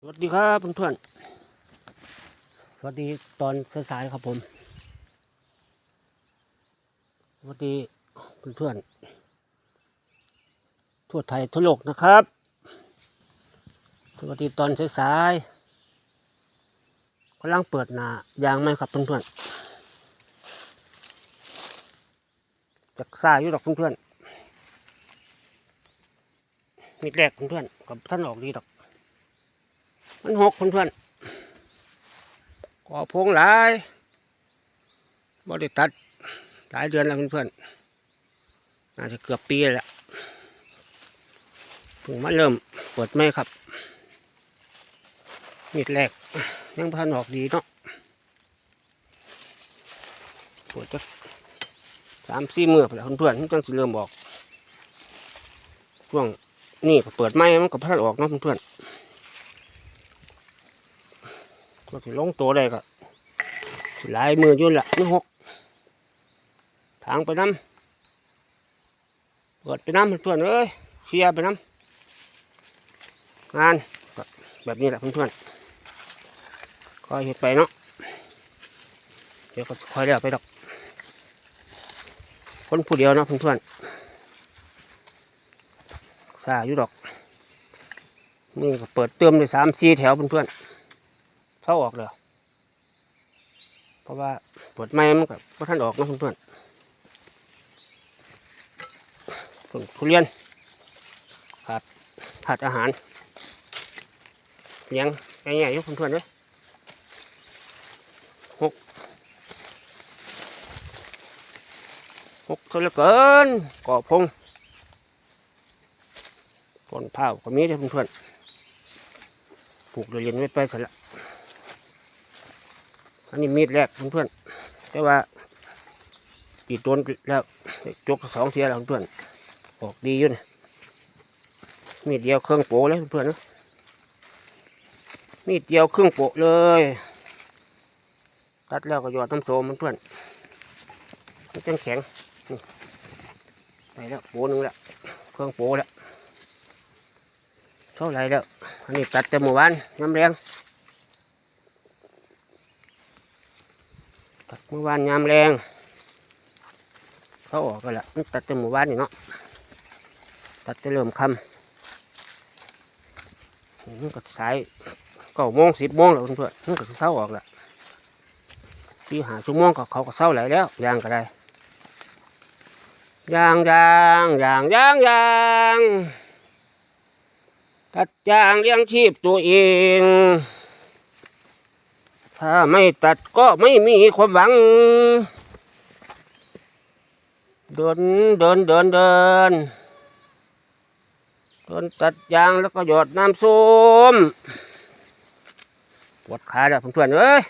สวัสดีครับเพื่อนๆ สวัสดีตอนสายๆครับผม สวัสดีเพื่อนๆ ทั่วไทยทั่วโลกนะครับ สวัสดีตอนสายๆกำลังเปิดหนายางไหมครับเพื่อนๆจากซ่าอยู่ดอกเพื่อนๆมีแรกเพื่อนๆกับท่านออกดีดอก มันหกเพื่อนๆก่อพงหลายบ่ได้ตัดหลายเดือนแล้วเพื่อนๆน่าจะเกือบปีแล้วแหละเพิ่งมาเริ่มเปิดไม่ครับมีดแรกยังพันออกดีเนาะปิดจะสามสี่มือไปแล้วเพื่อนๆมันจังสิเริ่มออกช่วงนี่เปิดไม้มันก็พันออกเนาะเพื่อนๆ ก็สิลงตัวได้ก็หลายมือยุ่นละนี่หกทางไปน้ำเปิดไปน้ำเพื่อนๆเอ้ยเคลียร์ไปน้ำงานแบบนี้แหละเพื่อนๆคอยเห็ดไปเนาะเดี๋ยวก็คอยเรียกไปดอกคนผู้เดียวเนาะเพื่อนๆซาอยู่ดอกนี่ก็เปิดเติมเลยสามสี่แถวเพื่อนๆ เข้าออกเลยเพราะว่าเปิดไม้มันกับพท่านออกนะเพื่อนๆต้นทุเรียนขาดขาดอาหารเลี้ยงง่ายๆยู่เพื่อนๆเลยหกหกเท่าเกินก่อพงต้นข้าก็มีเด้เพื่อนๆปลูกเรียนไว้ไปเสร็จละ อันนี้มีดแรกเพื่อนๆแต่ว่าตีต้นแล้วจกสองเทียแล้วเพื่อนออกดีอยู่นะมีดเดียวเครื่องโปะเลยเพื่อนนะมีดเดียวเครื่องโปะเลยตัดแล้วก็หยอดน้ำโซมเพื่อนมันจังแข็งไปแล้วโปะหนึ่งแล้วเครื่องโปะแล้วเท่าไรแล้วอันนี้ตัดแต่เมื่อวานน้ำแรง ตัด เมื่อวานยามแรง เขาออกกันละตัดแต่เมื่อวานนี่เนาะตัดจะเริ่มคำมันก็สายเก้าโมงสิบโมงแล้วเพื่อนมันก็เศร้าออกละที่หาชั่วโมงก็เขาก็เศร้าไหลายแล้วยางก็ได้ยางยางยางยางยางตัดยางเลี้ยงชีพตัวเอง ถ้าไม่ตัดก็ไม่มีความหวัง เดินเดินเดินเดินเดินตัดยางแล้วก็หยดน้ำส้มปวดขาแล้วเพื่อนเอ้ย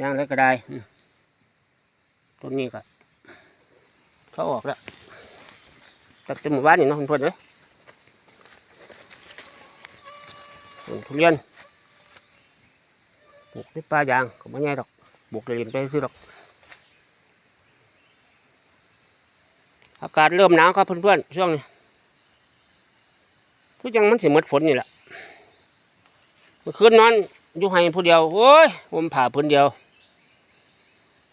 ยางแล้วก็ได้ต้นนี้ก็เขาออกแล้วตัดจมูกบ้านนี่เนาะเพื่อนเอ้ยทุเรียน ปลูกในป่ายางก็ไม่ง่ายดอกปลูกเรียนไปซื้อดอก อากาศเริ่มหนาวครับเพื่อนๆช่วงนี้ก็ยังมันเสิหมดฝนนี่แหละเมื่อคืนนอนอยู่ให้ผู้เดียวโอ้ยผมผ่าพื้นเดียว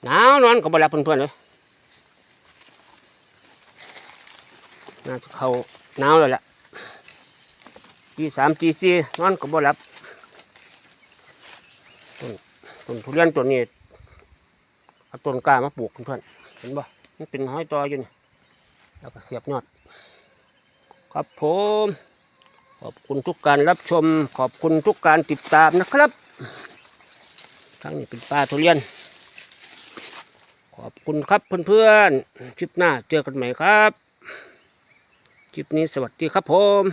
หนาวนอนกับบหลับเพื่อนๆเลยน่าจะเข้าหนาวแล้วแหละตีสามตีสี่นอนกับบหลับ ต้นทุเรียนต้นนี้เอาต้นกล้ามาปลูกเพื่อนเห็นบ่มันเป็นห้อยตออยู่นี่แล้วก็เสียบยอด ครับผม ขอบคุณทุกการรับชม ขอบคุณทุกการติดตามนะครับทั้งนี้เป็นปลาทุเรียน ขอบคุณครับเพื่อนๆคลิปหน้าเจอกันใหม่ครับคลิปนี้สวัสดีครับผม